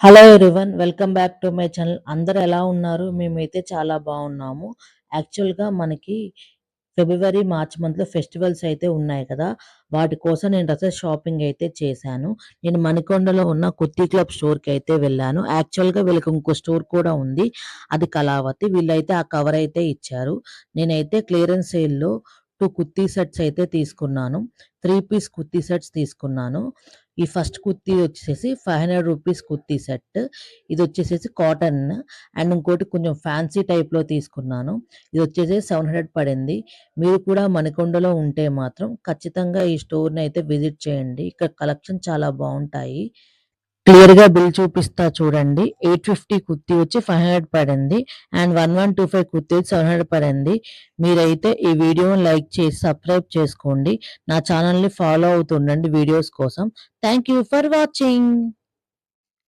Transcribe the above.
Hello everyone welcome back to my channel అందరు ఎలా ఉన్నారు? మేమైతే చాలా బాగున్నాము. యాక్చువల్గా మనకి ఫిబ్రవరి మార్చ్ మంత్లో ఫెస్టివల్స్ అయితే ఉన్నాయి కదా. వాటి కోసం నేను డ్రెస్సెస్ షాపింగ్ అయితే చేశాను. నేను మణికొండలో ఉన్న కుర్తి క్లబ్ స్టోర్కి అయితే వెళ్ళాను. యాక్చువల్గా వీళ్ళకి ఇంకో స్టోర్ కూడా ఉంది. అది కళావతి. వీళ్ళైతే ఆ కవర్ అయితే ఇచ్చారు. నేనైతే క్లియరెన్స్ సేల్లో టూ కుర్తీ సెట్స్ అయితే తీసుకున్నాను. త్రీ పీస్ కుర్తీ సెట్స్ తీసుకున్నాను. ఈ ఫస్ట్ కుర్తీ వచ్చేసి five hundred rupees kurti set. ఇది వచ్చేసేసి కాటన్. అండ్ ఇంకోటి కొంచెం ఫ్యాన్సీ టైప్లో తీసుకున్నాను. ఇది వచ్చేసి సెవెన్ హండ్రెడ్ పడింది. మీరు కూడా మణికొండలో ఉంటే మాత్రం ఖచ్చితంగా ఈ స్టోర్ని అయితే విజిట్ చేయండి. ఇక్కడ కలెక్షన్ చాలా బాగుంటాయి. క్లియర్గా బిల్ చూపిస్తా చూడండి. ఎయిట్ ఫిఫ్టీ కుర్తీ వచ్చి ఫైవ్ హండ్రెడ్ పడింది. And one one two five kurti వచ్చి సెవెన్ హండ్రెడ్ పడింది. మీరైతే ఈ వీడియోని లైక్ చేసి సబ్స్క్రైబ్ చేసుకోండి. నా ఛానల్ని ఫాలో అవుతుండండి వీడియోస్ కోసం. Thank you for watching